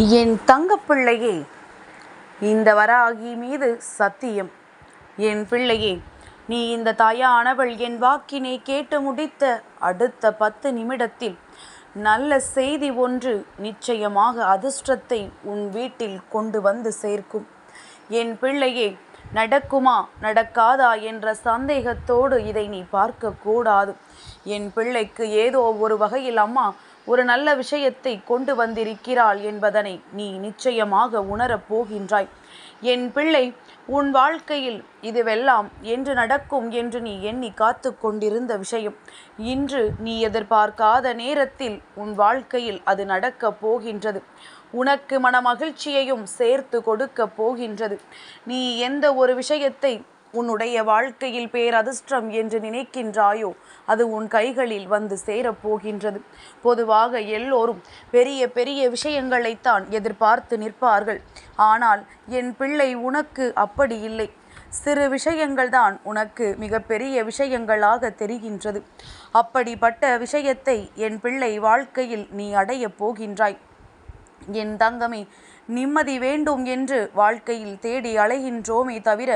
என் தங்கப்பிள்ளையே இந்த வராகி மீது சத்தியம். என் பிள்ளையே நீ இந்த தாயானவள் என் வாக்கினை கேட்டு முடித்த அடுத்த பத்து நிமிடத்தில் நல்ல செய்தி ஒன்று நிச்சயமாக அதிர்ஷ்டத்தை உன் வீட்டில் கொண்டு வந்து சேர்க்கும். என் பிள்ளையே நடக்குமா நடக்காதா என்ற சந்தேகத்தோடு இதை நீ பார்க்கக்கூடாது. என் பிள்ளைக்கு ஏதோ ஒரு வகையில் அம்மா ஒரு நல்ல விஷயத்தை கொண்டு வந்திருக்கிறாள் என்பதனை நீ நிச்சயமாக உணரப் போகின்றாய். என் பிள்ளை உன் வாழ்க்கையில் இதுவெல்லாம் என்று நடக்கும் என்று நீ எண்ணி காத்து கொண்டிருந்த விஷயம். இன்று நீ எதிர்பார்க்காத நேரத்தில் உன் வாழ்க்கையில் அது நடக்கப் போகின்றது. உனக்கு மன மகிழ்ச்சியையும் சேர்த்து கொடுக்க போகின்றது. நீ எந்த ஒரு விஷயத்தை உன்னுடைய வாழ்க்கையில் பேரதிர்ஷ்டம் என்று நினைக்கின்றாயோ அது உன் கைகளில் வந்து சேரப்போகின்றது. பொதுவாக எல்லோரும் பெரிய பெரிய விஷயங்களைத்தான் எதிர்பார்த்து நிற்பார்கள். ஆனால் என் பிள்ளை உனக்கு அப்படி இல்லை. சிறு விஷயங்கள்தான் உனக்கு மிகப்பெரிய விஷயங்களாக தெரிகின்றது. அப்படிப்பட்ட விஷயத்தை என் பிள்ளை வாழ்க்கையில் நீ அடையப் போகின்றாய். என் தங்கமே நிம்மதி வேண்டும் என்று வாழ்க்கையில் தேடி அலைகின்றோமே தவிர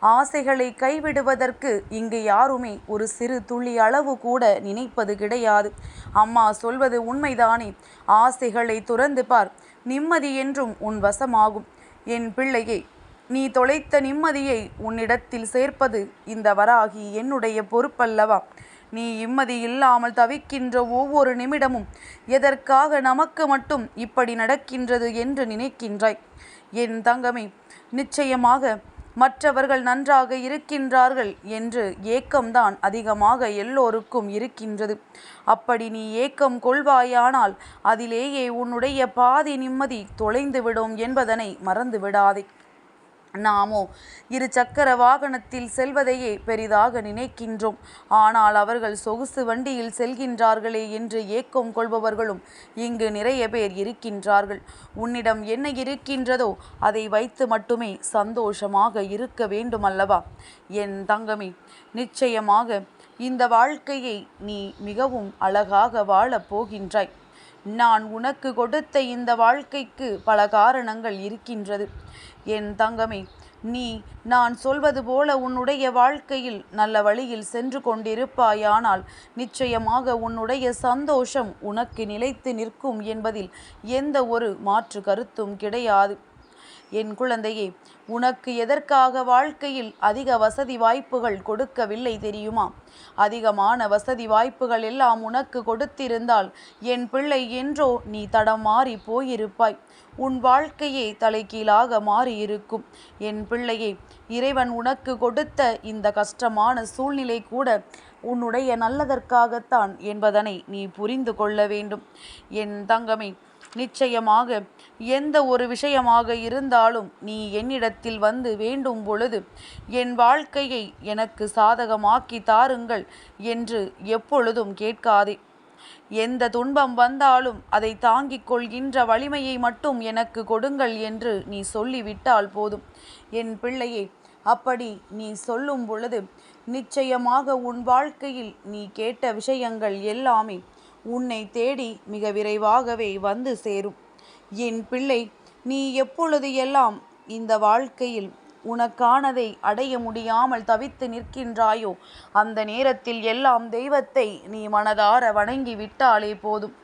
ஆசைகளை கைவிடுவதற்கு இங்கு யாருமே ஒரு சிறு துளி அளவு கூட நினைப்பது கிடையாது. அம்மா சொல்வது உண்மைதானே? ஆசைகளை துறந்து பார். நிம்மதி என்றும் உன் வசமாகும். என் பிள்ளையே நீ தொலைத்த நிம்மதியை உன்னிடத்தில் சேர்ப்பது இந்த வராகி என்னுடைய பொறுப்பல்லவா? நீ இம்மதி இல்லாமல் தவிக்கின்ற ஒவ்வொரு நிமிடமும் எதற்காக நமக்கு மட்டும் இப்படி நடக்கின்றது என்று நினைக்கின்றாய்? என் தங்கமே நிச்சயமாக மற்றவர்கள் நன்றாக இருக்கின்றார்கள் என்று ஏக்கம்தான் அதிகமாக எல்லோருக்கும் இருக்கின்றது. அப்படி நீ ஏக்கம் கொள்வாயானால் அதிலேயே உன்னுடைய பாதி நிம்மதி தொலைந்துவிடும் என்பதனை மறந்து விடாதே நாமோ இரு சக்கர வாகனத்தில் செல்வதையே பெரிதாக நினைக்கின்றோம். ஆனால் அவர்கள் சொகுசு வண்டியில் செல்கின்றார்களே என்று ஏக்கம் கொள்பவர்களும் இங்கு நிறைய பேர் இருக்கின்றார்கள். உன்னிடம் என்ன இருக்கின்றதோ அதை வைத்து மட்டுமே சந்தோஷமாக இருக்க வேண்டுமல்லவா? என் தங்கமே நிச்சயமாக இந்த வாழ்க்கையை நீ மிகவும் அழகாக வாழப் போகின்றாய். நான் உனக்கு கொடுத்த இந்த வாழ்க்கைக்கு பல காரணங்கள் இருக்கின்றது. என் தங்கமே நீ நான் சொல்வது போல உன்னுடைய வாழ்க்கையில் நல்ல வழியில் சென்று கொண்டிருப்பாயானால் நிச்சயமாக உன்னுடைய சந்தோஷம் உனக்கு நிலைத்து நிற்கும் என்பதில் எந்த ஒரு மாற்று கருத்தும் கிடையாது. என் குழந்தையே உனக்கு எதற்காக வாழ்க்கையில் அதிக வசதி வாய்ப்புகள் கொடுக்கவில்லை தெரியுமா? அதிகமான வசதி வாய்ப்புகள் எல்லாம் உனக்கு கொடுத்திருந்தால் என் பிள்ளை என்றோ நீ தடம் மாறி போயிருப்பாய். உன் வாழ்க்கையே தலைகீழாக மாறியிருக்கும். என் பிள்ளையே இறைவன் உனக்கு கொடுத்த இந்த கஷ்டமான சூழ்நிலை கூட உன்னுடைய நல்லதற்காகத்தான் என்பதனை நீ புரிந்து கொள்ள வேண்டும். என் தங்கமே நிச்சயமாக எந்த ஒரு விஷயமாக இருந்தாலும் நீ என்னிடத்தில் வந்து வேண்டும் பொழுது என் வாழ்க்கையை எனக்கு சாதகமாக்கி தாருங்கள் என்று எப்பொழுதும் கேட்காதே. எந்த துன்பம் வந்தாலும் அதை தாங்கிக் கொள்கின்ற வலிமையை மட்டும் எனக்கு கொடுங்கள் என்று நீ சொல்லிவிட்டால் போதும். என் பிள்ளையே அப்படி நீ சொல்லும் பொழுது நிச்சயமாக உன் வாழ்க்கையில் நீ கேட்ட விஷயங்கள் எல்லாமே உன்னை தேடி மிக விரைவாகவே வந்து சேரும். என் பிள்ளை நீ எப்பொழுது எல்லாம் இந்த வாழ்க்கையில் உனக்கானதை அடைய முடியாமல் தவித்து நிற்கின்றாயோ அந்த நேரத்தில் எல்லாம் தெய்வத்தை நீ மனதார வணங்கி விட்டாலே போதும்.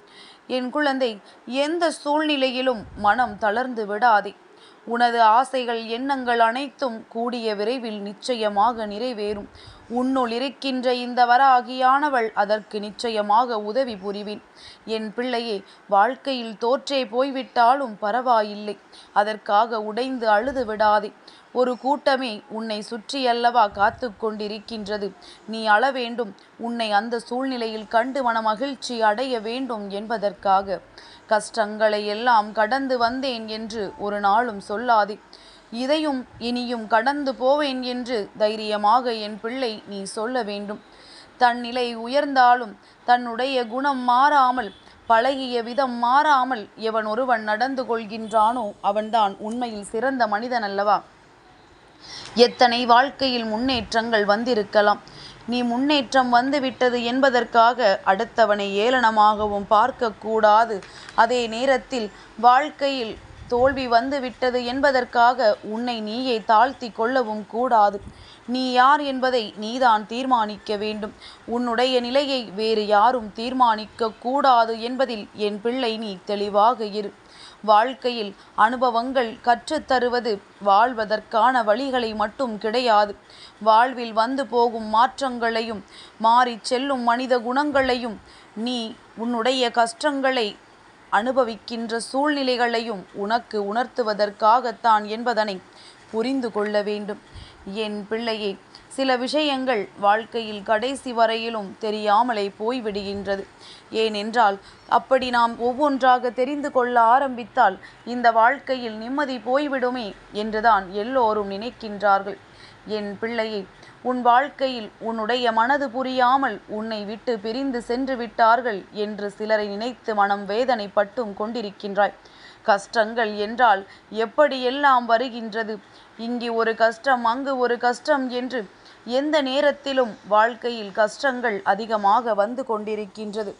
என் குழந்தை எந்த சூழ்நிலையிலும் மனம் தளர்ந்து விடாதே. உனது ஆசைகள் எண்ணங்கள் அனைத்தும் கூடிய விரைவில் நிச்சயமாக நிறைவேறும். உன்னுள் இருக்கின்ற இந்த வராகியானவள் அதற்கு நிச்சயமாக உதவி புரிவேன். என் பிள்ளையே வாழ்க்கையில் தோற்றே போய்விட்டாலும் பரவாயில்லை. அதற்காக உடைந்து அழுது விடாதே. ஒரு கூட்டமே உன்னை சுற்றியல்லவா காத்து கொண்டிருக்கின்றது. நீ அழ வேண்டும் உன்னை அந்த சூழ்நிலையில் கண்டு மன மகிழ்ச்சி அடைய வேண்டும் என்பதற்காக. கஷ்டங்களை எல்லாம் கடந்து வந்தேன் என்று ஒரு நாளும் சொல்லாதே. இதையும் இனியும் கடந்து போவேன் என்று தைரியமாக என் பிள்ளை நீ சொல்ல வேண்டும். தன் நிலை உயர்ந்தாலும் தன்னுடைய குணம் மாறாமல் பழகிய விதம் மாறாமல் எவன் ஒருவன் நடந்து கொள்கின்றானோ அவன்தான் உண்மையில் சிறந்த மனிதன் அல்லவா எத்தனை வாழ்க்கையில் முன்னேற்றங்கள் வந்திருக்கலாம். நீ முன்னேற்றம் வந்துவிட்டது என்பதற்காக அடுத்தவனை ஏளனமாகவும் பார்க்கக்கூடாது. அதே நேரத்தில் வாழ்க்கையில் தோல்வி வந்து விட்டது என்பதற்காக உன்னை நீயே தாழ்த்தி கொள்ளவும் கூடாது. நீ யார் என்பதை நீதான் தீர்மானிக்க வேண்டும். உன்னுடைய நிலையை வேறு யாரும் தீர்மானிக்க கூடாது என்பதில் என் பிள்ளை நீ தெளிவாக இரு. வாழ்க்கையில் அனுபவங்கள் கற்றுத்தருவது வாழ்வதற்கான வழிகளை மட்டும் கிடையாது. வாழ்வில் வந்து போகும் மாற்றங்களையும் மாறிச் செல்லும் மனித குணங்களையும் நீ உன்னுடைய கஷ்டங்களை அனுபவிக்கின்ற சூழ்நிலைகளையும் உனக்கு உணர்த்துவதற்காகத்தான் என்பதனை புரிந்து கொள்ள வேண்டும். என் பிள்ளையே சில விஷயங்கள் வாழ்க்கையில் கடைசி வரையிலும் தெரியாமலே போய்விடுகின்றது. ஏனென்றால் அப்படி நாம் ஒவ்வொன்றாக தெரிந்து கொள்ள ஆரம்பித்தால் இந்த வாழ்க்கையில் நிம்மதி போய்விடுமே என்றுதான் எல்லோரும் நினைக்கின்றார்கள். என் பிள்ளையை உன் வாழ்க்கையில் உன்னுடைய மனது புரியாமல் உன்னை விட்டு பிரிந்து சென்று விட்டார்கள் என்று சிலரை நினைத்து மனம் வேதனைப்பட்டும் கொண்டிருக்கின்றாய். கஷ்டங்கள் என்றால் எப்படியெல்லாம் வருகின்றது? இங்கு ஒரு கஷ்டம் அங்கு ஒரு கஷ்டம் என்று எந்த நேரத்திலும் வாழ்க்கையில் கஷ்டங்கள் அதிகமாக வந்து கொண்டிருக்கின்றது.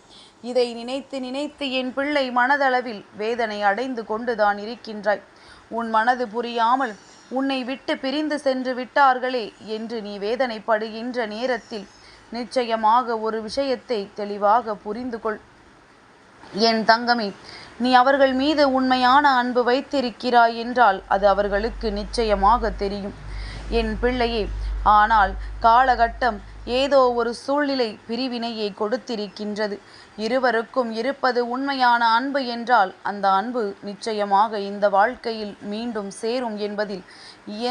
இதை நினைத்து நினைத்து என் பிள்ளை மனதளவில் வேதனை அடைந்து கொண்டுதான் இருக்கின்றாய். உன் மனது புரியாமல் உன்னை விட்டு பிரிந்து சென்று விட்டார்களே என்று நீ வேதனைப்படுகின்ற நேரத்தில் நிச்சயமாக ஒரு விஷயத்தை தெளிவாக புரிந்து கொள். என் தங்கமே நீ அவர்கள் மீது உண்மையான அன்பு வைத்திருக்கிறாய் என்றால் அது அவர்களுக்கு நிச்சயமாக தெரியும். என் பிள்ளையே ஆனால் காலகட்டம் ஏதோ ஒரு சூழ்நிலை பிரிவினையை கொடுத்திருக்கின்றது. இருவருக்கும் இருப்பது உண்மையான அன்பு என்றால் அந்த அன்பு நிச்சயமாக இந்த வாழ்க்கையில் மீண்டும் சேரும் என்பதில்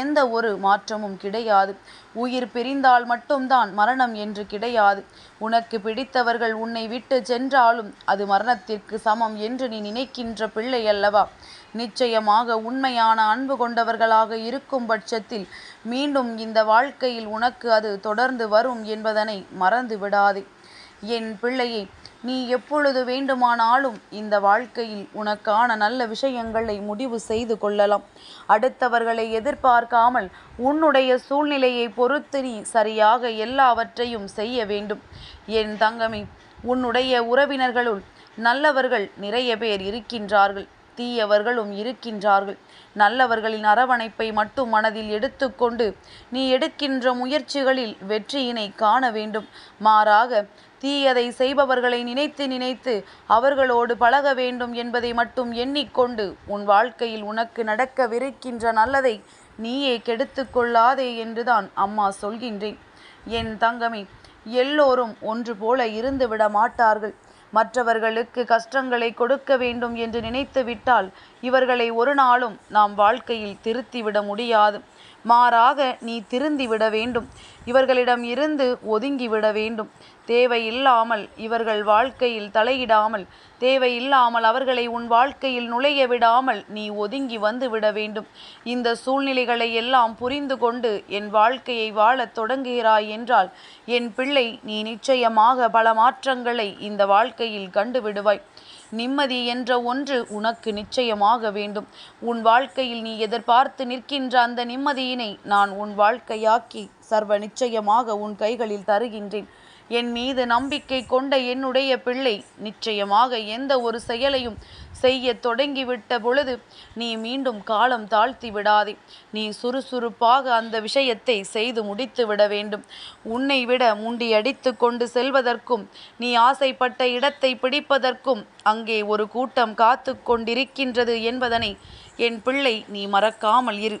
எந்த ஒரு மாற்றமும் கிடையாது. உயிர் பிரிந்தால் மட்டும்தான் மரணம் என்று கிடையாது. உனக்கு பிடித்தவர்கள் உன்னை விட்டு சென்றாலும் அது மரணத்திற்கு சமம் என்று நீ நினைக்கின்ற பிள்ளை அல்லவா? நிச்சயமாக உண்மையான அன்பு கொண்டவர்களாக இருக்கும் பட்சத்தில் மீண்டும் இந்த வாழ்க்கையில் உனக்கு அது தொடர்ந்து வரும் என்பதனை மறந்து விடாதே என் பிள்ளையை நீ எப்பொழுது வேண்டுமானாலும் இந்த வாழ்க்கையில் உனக்கான நல்ல விஷயங்களை முடிவு செய்து கொள்ளலாம். அடுத்தவர்களை எதிர்பார்க்காமல் உன்னுடைய சூழ்நிலையை பொறுத்து நீ சரியாக எல்லாவற்றையும் செய்ய வேண்டும். என் தங்கமே உன்னுடைய உறவினர்களுள் நல்லவர்கள் நிறைய பேர் இருக்கின்றார்கள். தீயவர்களும் இருக்கின்றார்கள். நல்லவர்களின் அரவணைப்பை மட்டும் மனதில் எடுத்துக்கொண்டு நீ எடுக்கின்ற முயற்சிகளில் வெற்றியினை காண வேண்டும். மாறாக தீயதை செய்பவர்களை நினைத்து நினைத்து அவர்களோடு பழக வேண்டும் என்பதை மட்டும் எண்ணிக்கொண்டு உன் வாழ்க்கையில் உனக்கு நடக்கவிருக்கின்ற நல்லதை நீயே கெடுத்து கொள்ளாதே என்றுதான் அம்மா சொல்கின்றேன். என் தங்கமே எல்லோரும் ஒன்று போல இருந்து விட மாட்டார்கள். மற்றவர்களுக்கு கஷ்டங்களை கொடுக்க வேண்டும் என்று நினைத்து விட்டால் இவர்களை ஒரு நாளும் நாம் வாழ்க்கையில் திருத்திவிட முடியாது. மாறாக நீ திருந்திவிட வேண்டும். இவர்களிடம் இருந்து ஒதுங்கிவிட வேண்டும். தேவையில்லாமல் இவர்கள் வாழ்க்கையில் தலையிடாமல் தேவையில்லாமல் அவர்களை உன் வாழ்க்கையில் நுழைய விடாமல் நீ ஒதுங்கி வந்து விட வேண்டும். இந்த சூழ்நிலைகளை எல்லாம் புரிந்து கொண்டு என் வாழ்க்கையை வாழத் தொடங்குகிறாய் என்றால் என் பிள்ளை நீ நிச்சயமாக பல மாற்றங்களை இந்த வாழ்க்கையில் கண்டு விடுவாய். நிம்மதி என்ற ஒன்று உனக்கு நிச்சயமாக வேண்டும். உன் வாழ்க்கையில் நீ எதிர்பார்த்து நிற்கின்ற அந்த நிம்மதியினை நான் உன் வாழ்க்கையாக்கி சர்வ நிச்சயமாக உன் கைகளில் தருகின்றேன். என் மீது நம்பிக்கை கொண்ட என்னுடைய பிள்ளை நிச்சயமாக எந்த ஒரு செயலையும் செய்ய தொடங்கிவிட்ட பொழுது நீ மீண்டும் காலம் தாழ்த்தி விடாதே. நீ சுறுசுறுப்பாக அந்த விஷயத்தை செய்து முடித்து விட வேண்டும். உன்னை விட முண்டி அடித்து கொண்டு செல்வதற்கும் நீ ஆசைப்பட்ட இடத்தை பிடிப்பதற்கும் அங்கே ஒரு கூட்டம் காத்து கொண்டிருக்கின்றது என்பதனை என் பிள்ளை நீ மறக்காமல் இரு.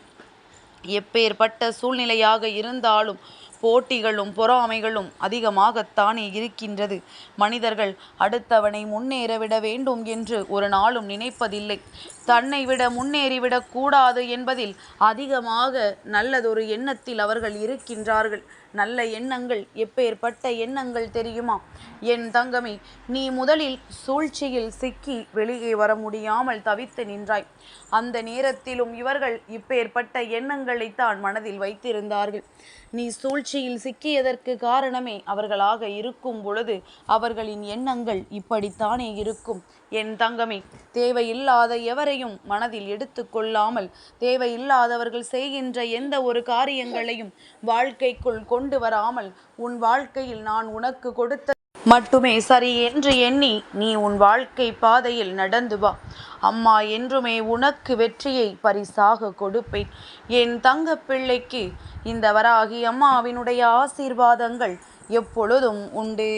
எப்பேற்பட்ட சூழ்நிலையாக இருந்தாலும் போட்டிகளும் பொறாமைகளும் அதிகமாகத்தானே இருக்கின்றது. மனிதர்கள் அடுத்தவனை முன்னேறவிட வேண்டும் என்று ஒரு நாளும் நினைப்பதில்லை. தன்னை விட முன்னேறிவிடக் கூடாது என்பதில் அதிகமாக நல்லதொரு எண்ணத்தில் அவர்கள் இருக்கின்றார்கள். நல்ல எண்ணங்கள் எப்பேற்பட்ட எண்ணங்கள் தெரியுமா? என் தங்கமே நீ முதலில் சூழ்ச்சியில் சிக்கி வெளியே வர முடியாமல் தவித்து நின்றாய். அந்த நேரத்திலும் இவர்கள் இப்பேற்பட்ட எண்ணங்களைத்தான் மனதில் வைத்திருந்தார்கள். நீ சூழ்ச்சியில் சிக்கியதற்கு காரணமே அவர்களாக இருக்கும் பொழுது அவர்களின் எண்ணங்கள் இப்படித்தானே இருக்கும். என் தங்கமே தேவையில்லாத எவரையும் மனதில் எடுத்து கொள்ளாமல் தேவையில்லாதவர்கள் செய்கின்ற எந்த ஒரு காரியங்களையும் வாழ்க்கைக்குள் கொண்டு வராமல் உன் வாழ்க்கையில் நான் உனக்கு கொடுத்த மட்டுமே சரி என்று எண்ணி நீ உன் வாழ்க்கை பாதையில் நடந்து வா. அம்மா என்றுமே உனக்கு வெற்றியை பரிசாக கொடுப்பேன். என் தங்க பிள்ளைக்கு இந்த வராகி அம்மாவினுடைய ஆசீர்வாதங்கள் எப்பொழுதும் உண்டு.